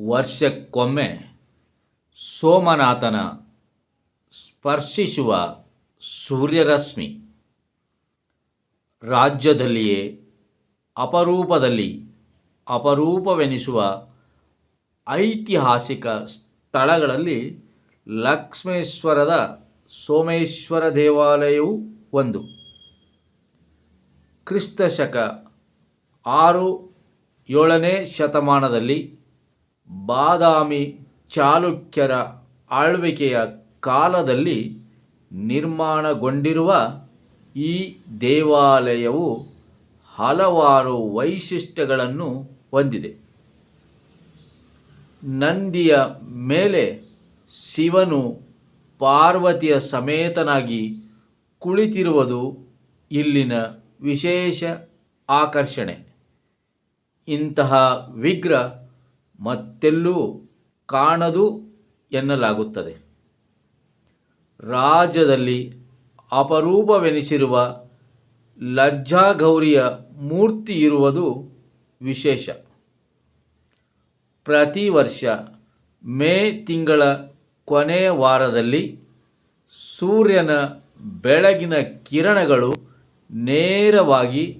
ವರ್ಷಕ್ಕೊಮ್ಮೆ ಸೋಮನಾಥನ ಸ್ಪರ್ಶಿಸುವ ಸೂರ್ಯರಶ್ಮಿ ರಾಜ್ಯದಲ್ಲಿಯೇ ಅಪರೂಪದಲ್ಲಿ ಅಪರೂಪವೆನಿಸುವ ಐತಿಹಾಸಿಕ ಸ್ಥಳಗಳಲ್ಲಿ ಲಕ್ಷ್ಮೇಶ್ವರದ ಸೋಮೇಶ್ವರ ದೇವಾಲಯವು ಒಂದು. ಕ್ರಿಸ್ತಶಕ ಆರು ಏಳನೇ ಶತಮಾನದಲ್ಲಿ ಬಾದಾಮಿ ಚಾಲುಕ್ಯರ ಆಳ್ವಿಕೆಯ ಕಾಲದಲ್ಲಿ ನಿರ್ಮಾಣಗೊಂಡಿರುವ ಈ ದೇವಾಲಯವು ಹಲವಾರು ವೈಶಿಷ್ಟ್ಯಗಳನ್ನು ಹೊಂದಿದೆ. ನಂದಿಯ ಮೇಲೆ ಶಿವನು ಪಾರ್ವತಿಯ ಸಮೇತನಾಗಿ ಕುಳಿತಿರುವುದು ಇಲ್ಲಿನ ವಿಶೇಷ ಆಕರ್ಷಣೆ. ಇಂತಹ ವಿಗ್ರಹ ಮತ್ತೆಲ್ಲೂ ಕಾಣದು ಎನ್ನಲಾಗುತ್ತದೆ. ರಾಜ್ಯದಲ್ಲಿ ಅಪರೂಪವೆನಿಸಿರುವ ಲಜ್ಜಾಗೌರಿಯ ಮೂರ್ತಿ ಇರುವುದು ವಿಶೇಷ. ಪ್ರತಿ ವರ್ಷ ಮೇ ತಿಂಗಳ ಕೊನೆಯ ವಾರದಲ್ಲಿ ಸೂರ್ಯನ ಬೆಳಗಿನ ಕಿರಣಗಳು ನೇರವಾಗಿ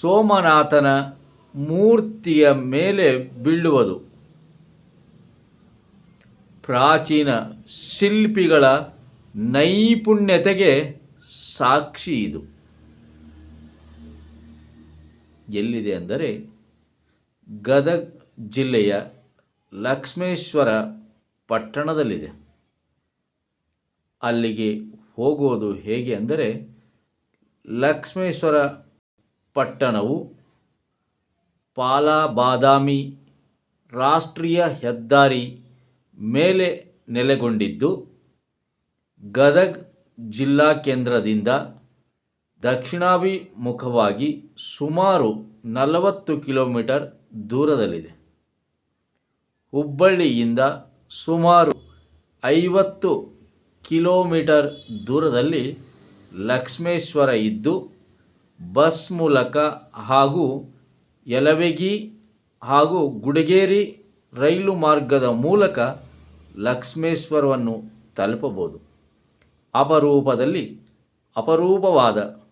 ಸೋಮನಾಥನ ಮೂರ್ತಿಯ ಮೇಲೆ ಬೀಳುವುದು. ಪ್ರಾಚೀನ ಶಿಲ್ಪಿಗಳ ನೈಪುಣ್ಯತೆಗೆ ಸಾಕ್ಷಿ ಇದು. ಎಲ್ಲಿದೆ ಅಂದರೆ ಗದಗ ಜಿಲ್ಲೆಯ ಲಕ್ಷ್ಮೇಶ್ವರ ಪಟ್ಟಣದಲ್ಲಿದೆ. ಅಲ್ಲಿಗೆ ಹೋಗುವುದು ಹೇಗೆ ಅಂದರೆ ಲಕ್ಷ್ಮೇಶ್ವರ ಪಟ್ಟಣವು ಪಾಲಾ ಬಾದಾಮಿ ರಾಷ್ಟ್ರೀಯ ಹೆದ್ದಾರಿ ಮೇಲೆ ನೆಲೆಗೊಂಡಿದ್ದು, ಗದಗ ಜಿಲ್ಲಾ ಕೇಂದ್ರದಿಂದ ದಕ್ಷಿಣಾಭಿಮುಖವಾಗಿ ಸುಮಾರು ನಲವತ್ತು ಕಿಲೋಮೀಟರ್ ದೂರದಲ್ಲಿದೆ. ಹುಬ್ಬಳ್ಳಿಯಿಂದ ಸುಮಾರು ಐವತ್ತು ಕಿಲೋಮೀಟರ್ ದೂರದಲ್ಲಿ ಲಕ್ಷ್ಮೇಶ್ವರ ಇದ್ದು, ಬಸ್ ಮೂಲಕ ಹಾಗೂ ಯಲವೆಗಿ ಹಾಗೂ ಗುಡಿಗೇರಿ ರೈಲು ಮಾರ್ಗದ ಮೂಲಕ ಲಕ್ಷ್ಮೇಶ್ವರವನ್ನು ತಲುಪಬಹುದು. ಅಪರೂಪದಲ್ಲಿ ಅಪರೂಪವಾದ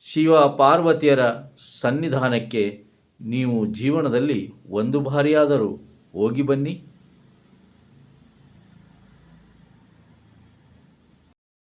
ಶಿವ ಪಾರ್ವತಿಯರ ಸನ್ನಿಧಾನಕ್ಕೆ ನೀವು ಜೀವನದಲ್ಲಿ ಒಂದು ಬಾರಿಯಾದರೂ ಹೋಗಿ ಬನ್ನಿ.